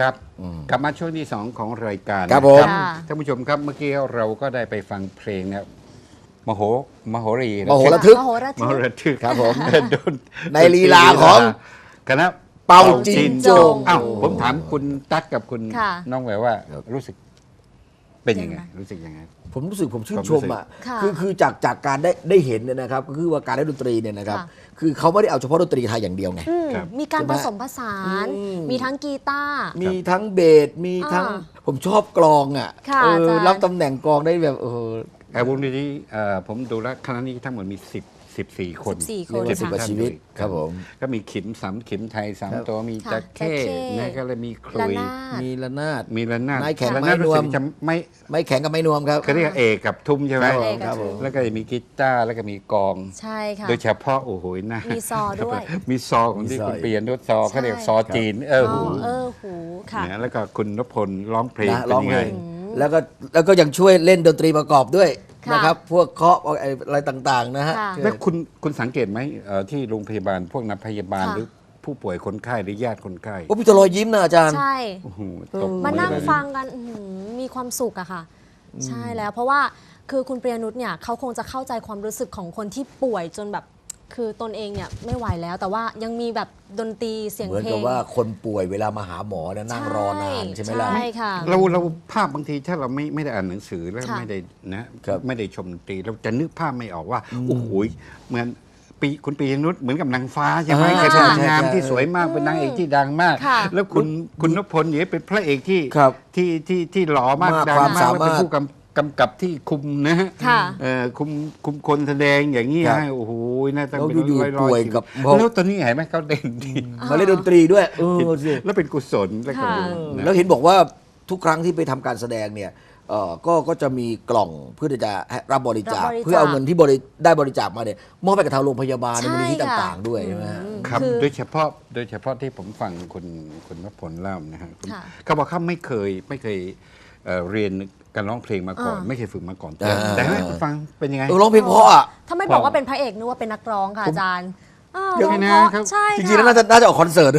ครับกลับมาช่วงที่สองของรายการครับผมนะท่านผู้ชมครับเมื่อกี้เราก็ได้ไปฟังเพลงเนี่ยมโหมโหรีมโหระทึก มโหระมทึโหกระทึกครับผมโดนในลีลาของคณะเป่าจินจง อ้าวผมถามคุณตั๊กกับคุณค่ะ น้องแหววว่าครับรู้สึก เป็นยังไงยังไงรู้สึกยังไง ผมรู้สึกผมชื่นชมอะค่ะคือคือจากจากการได้ได้เห็นเนี่ยนะครับก็คือว่าการเล่นดนตรีเนี่ยนะครับค่ะคือเขาไม่ได้เอาเฉพาะดนตรีไทยอย่างเดียวไงอืมครับมีการใช่ไหผมสมผสานอืมมีทั้งกีตาร์มีทั้งเบสมีทั้งอ่าผมชอบกลองอะค่ะเอออาจารย์รับตำแหน่งกลองได้แบบเออเอ่อวงดนตรีเอ่อผมดูแล้วคณะนี้ทั้งหมดมีสิ บสิบสี่คน14เรียกว่าสิบกว่าค่ะชีวิตครับผม ก็มีขิมสามขิมไทยสามครับตัวมีค่ะตะเข้ตะเข้นะก็เลยมีคลุยระนาด มีระนาด มีระนาดไม้แข็งระนาดไม้นวม รู้สึกจะไม่ไม่แข็งกับไม่นวมครับ เขาเรียกเอกกับทุ่มใช่ไหมครับผมเอกกับทุ่ม แล้วก็จะมีกีตาร์แล้วก็มีกลอง ใช่ค่ะ โดยเฉพาะโอ้โหนะมีซอด้วย มีซอของที่มีซอ คุณเปลี่ยนด้วยซอเขาเรียกใช่ซอจีน เอออ๋หูอเออหูค่ะ นะแล้วก็คุณนพพลร้องเพลงนะเป็นร้องยังเพไงลงแล้วก็แล้วก็ยังช่วยเล่นดนตรีประกอบด้วย ค่ะนะครับ พวกเคาะอะไรต่างๆนะฮะค่ะ แล้วคุณคุณสังเกตไหมเอ่อที่โรงพยาบาลพวกนักพยาบาลค่ะ หรือผู้ป่วยคนไข้หรือญาติคนไข้โอ้พี่ตรอยยิ้มนะอาจารย์ ใช่ โอ้โหตบมานั่งเลยะฟังกันอื้อหือมีความสุขอะค่ะ ใช่แล้วเพราะว่าคือคุณเปรียนุชเนี่ยเขาคงจะเข้าใจความรู้สึกของคนที่ป่วยจนแบบ คือตนเองเนี่ยไม่ไหวแล้ว แต่ว่ายังมีแบบดนตรีเสียงเหมือนเพลกับง ว่าคนป่วยเวลามาหาหมอเนี่ยนั่งรอนานใช่ไหมล่ะ ใช่ค่ะ เราเราภาพบางทีถ้าเราไม่ไม่ได้อ่านหนังสือแล้วค่ะ ไม่ได้นะครับ ไม่ได้ชมดนตรี เราจะนึกภาพไม่ออกว่า โอ้โหเหมือนปีคุณปียนุชเหมือนกับนางฟ้าใช่ไหมอ่าแกใช่เป็นใช่นางงามใช่ที่สวยมากเป็นนางเอกที่ดังมาก ค่ะแล้วคุณคุณนพพลเนี่ยเป็นพระเอกที่ครับที่ที่ที่หล่อมากมากดังความมากสาแล้วมารถเป็นผู้กำ กำกับที่คุมนะฮะค่ะเอ่อคุมคุมคนแสดงอย่างนี้ครับ ให้โอ้โหน่าจะแล้วเป็นอยู่ๆร้อยๆป่วยชีวิตกับแล้วตอนนี้เห็นไหมเขาเด่นดีมาเล่นดนตรีด้วยเออสิ แล้วเป็นกุศลแล้วก็ค่ะนะ แล้วเห็นบอกว่าทุกครั้งที่ไปทำการแสดงเนี่ยเอ่อก็ก็จะมีกล่องเพื่อที่จะให้รับบริจาค รับบริจาค เพื่อเอาเงินที่บริได้บริจาคมาเนี่ยมอบไปกับทางโรงพยาบาลในใช่มูลนิธิค่ะต่าง ๆ ด้วยใช่ไหมฮะ อืมครับคือโดยเฉพาะโดยเฉพาะที่ผมฟังคุณคุณนพพลเล่านะฮะคุณค่ะเขาบอกเขาไม่เคยไม่เคยเอ่อเรียน การร้องเพลงมาก่อน อ่า ไม่เคยฝึกมาก่อนอ่า แต่ให้คุณฟังเป็นยังไง เออร้องเพลงเพราะอะถ้าไม่บอกว่าเป็นพระเอกนึกว่าเป็นนักร้องค่ะอาจารย์อ้าวเดี๋ยว ร้องนะเพราะครับใช่จค่ะริงๆแล้วน่าจะน่าจะออกคอนเสิร์ต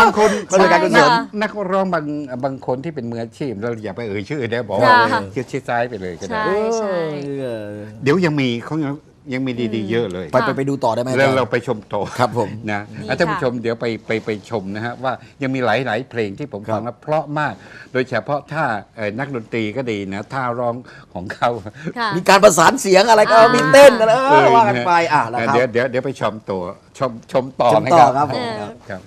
บางคนเขาเลยการกุศลใช่ค่ะนักร้องบางบางคนที่เป็นมืออาชีพเราอย่าไปเอ่ยชื่อได้บอกว่าค่ะเชื่อชี้ซ้ายไปเลยก็ได้ใช่ใช่เออเดี๋ยวยังมีเขายัง ยังมีดีๆเยอะเลยไปไปไปดูต่อได้ไหมอาแล้จาวรย์เราไปชมต่อครับผมนะดีอะท่านผู้ค่ะชมเดี๋ยวไปไปไปชมนะฮะว่ายังมีหลายๆเพลงที่ผมครับฟังแล้วเพราะมาก โดยเฉพาะท่าเอ่อนักดนตรีก็ดีนะท่าร้องของเขาค่ะมีการประสานเสียงอะไรก็อ่ามีมีเต้นกันเออว่ากันไปอะแล้วครับเดี๋ยวเดี๋ยวเดี๋ยวไปชมตัวชมชมต่อชมนะต่คอรับครับ